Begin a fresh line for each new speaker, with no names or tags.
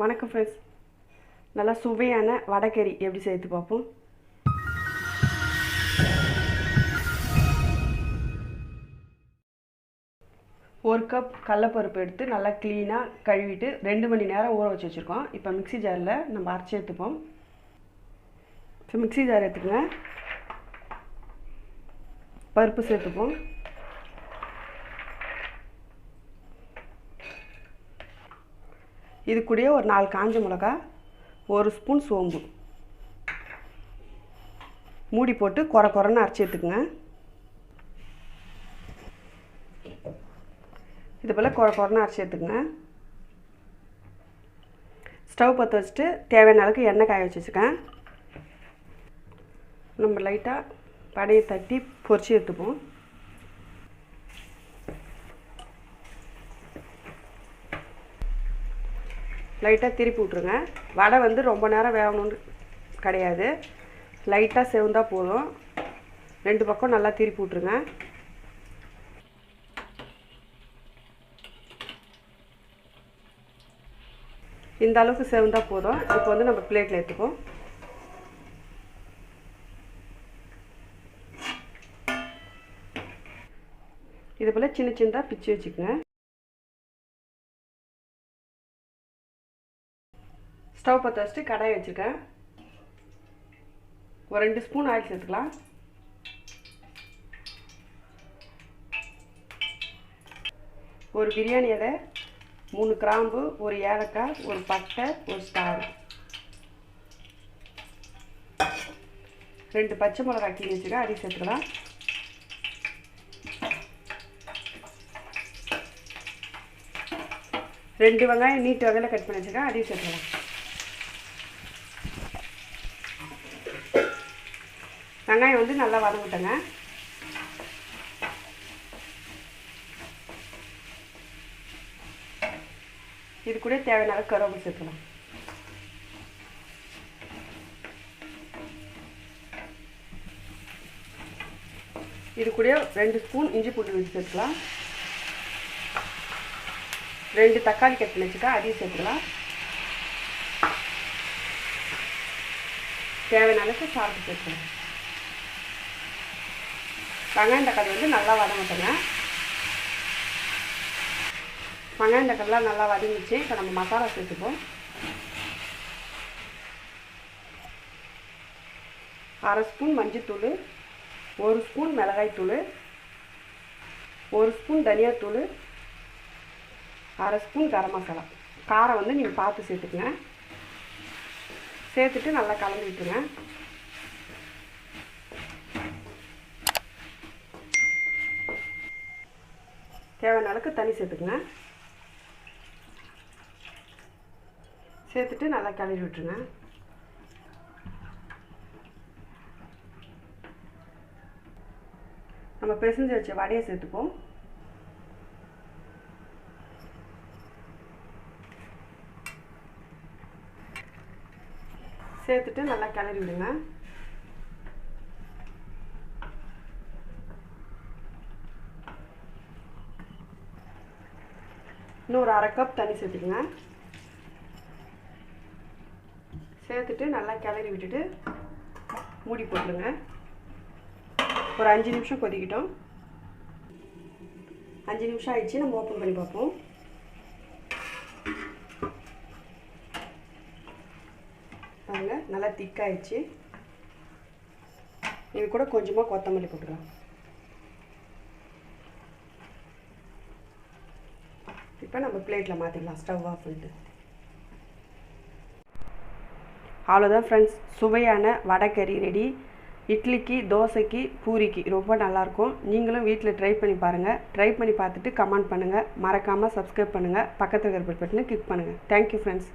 வணக்கம் ஃப்ரெண்ட்ஸ் நல்லா சுவையான வடைக்கறி எப்படி சேர்த்து பார்ப்போம். ஒரு கப் கடலப்பருப்பு எடுத்து நல்லா க்ளீனாக கழுவிட்டு ரெண்டு மணி நேரம் ஊற வச்சு வச்சுருக்கோம். இப்போ மிக்ஸி ஜாரில் நம்ம அரைச்சி எடுத்துப்போம். இப்போ மிக்ஸி ஜார் எடுத்துக்கங்க. பருப்பு சேர்த்துப்போம். இது கூடயே ஒரு நாலு காஞ்ச மிளகா ஒரு ஸ்பூன் சோம்பு. மூடி போட்டு குறை குறைன்னு அரைச்சி எடுத்துக்கங்க. இது போல் குறை குறைன்னு அரைச்சி எடுத்துக்கங்க. ஸ்டவ் பற்ற வச்சுட்டு தேவையான அளவுக்கு எண்ணெய் காய வச்சு நம்ம லைட்டாக படையை தட்டி பொறிச்சு எடுத்துப்போம். லைட்டாக திருப்பி விட்ருங்க வடை வந்து ரொம்ப நேரம் வேகணும்னு கிடையாது. லைட்டாக செவந்தால் போதும். ரெண்டு பக்கம் நல்லா திருப்பி விட்ருங்க இந்த அளவுக்கு செவந்தால் போதும். இப்போ வந்து நம்ம பிளேட்டில் எடுத்துப்போம். இது போல் சின்ன சின்னதாக பிச்சு வச்சுக்கோங்க. ஸ்டவ் பற்ற வச்சுட்டு கடாய் வச்சுருக்கேன். ஒரு ரெண்டு ஸ்பூன் ஆயில் சேர்த்துக்கலாம். ஒரு பிரியாணி இலை மூணு கிராம்பு ஒரு ஏலக்காய் ஒரு பட்டை ஒரு ஸ்டார். ரெண்டு பச்சை மிளகா கீழே வச்சுருக்கேன் அதையும் சேர்த்துக்கலாம். ரெண்டு வெங்காயம் நீட்டு வகையில் கட் பண்ணி வச்சுருக்கேன் அதையும் சேர்த்துக்கலாம். வெங்காயம் வந்து நல்லா வதங்கிட்டேங்க. இது கூட தேவையான அளவு கருவேப்பிலை சேர்த்துக்கலாம். இது கூட ரெண்டு ஸ்பூன் இஞ்சி பூண்டு வச்சு சேர்த்துக்கலாம். ரெண்டு தக்காளி கட்டி வச்சுக்கா அதையும் சேர்த்துக்கலாம். தேவையான அளவுக்கு சாப்பிட்டு சேர்த்துக்கலாம். வெங்காயம் தக்காளி வந்து நல்லா வதங்கட்டுங்க. வெங்காயம் தக்காளிலாம் நல்லா வதங்கிச்சு இப்போ நம்ம மசாலா சேர்த்துப்போம். அரை ஸ்பூன் மஞ்சத்தூள் ஒரு ஸ்பூன் மிளகாய்த்தூள் ஒரு ஸ்பூன் தனியாத்தூள் அரை ஸ்பூன் கரம் மசாலா. காரம் வந்து நீங்கள் பார்த்து சேர்த்துக்குங்க. சேர்த்துட்டு நல்லா கலந்து விட்டுருங்க. தேவையான அளவுக்கு தண்ணி சேர்த்துக்குங்க. சேர்த்துட்டு நல்லா கிளறி விட்டுருங்க. நம்ம பிசைஞ்சு வச்ச வடையை சேர்த்துப்போம். சேர்த்துட்டு நல்லா கிளறி விடுங்க. இன்னும் ஒரு அரை கப் தண்ணி சேர்த்துக்குங்க. சேர்த்துட்டு நல்லா கிளறி விட்டுட்டு மூடி போட்டுருங்க. ஒரு அஞ்சு நிமிஷம் கொதிக்கிட்டோம். அஞ்சு நிமிஷம் ஆயிடுச்சு நம்ம ஓப்பன் பண்ணி பார்ப்போம். பாருங்கள் நல்லா திக்காயிடுச்சு இது கூட கொஞ்சமாக கொத்தமல்லி போட்டுக்கலாம். இப்போ நம்ம பிளேட்டில் மாற்றிக்கலாம் ஸ்டவ் ஆஃப் பண்ணிட்டு அவ்வளோதான் ஃப்ரெண்ட்ஸ் சுவையான வடைக்கறி ரெடி இட்லிக்கு தோசைக்கு பூரிக்கு ரொம்ப நல்லாயிருக்கும். நீங்களும் வீட்டில் ட்ரை பண்ணி பாருங்கள் ட்ரை பண்ணி பார்த்துட்டு கமெண்ட் பண்ணுங்கள் மறக்காமல் சப்ஸ்கிரைப் பண்ணுங்கள் பக்கத்தில் இருக்கிற பட்டனை கிளிக் பண்ணுங்கள் தேங்க்யூ ஃப்ரெண்ட்ஸ்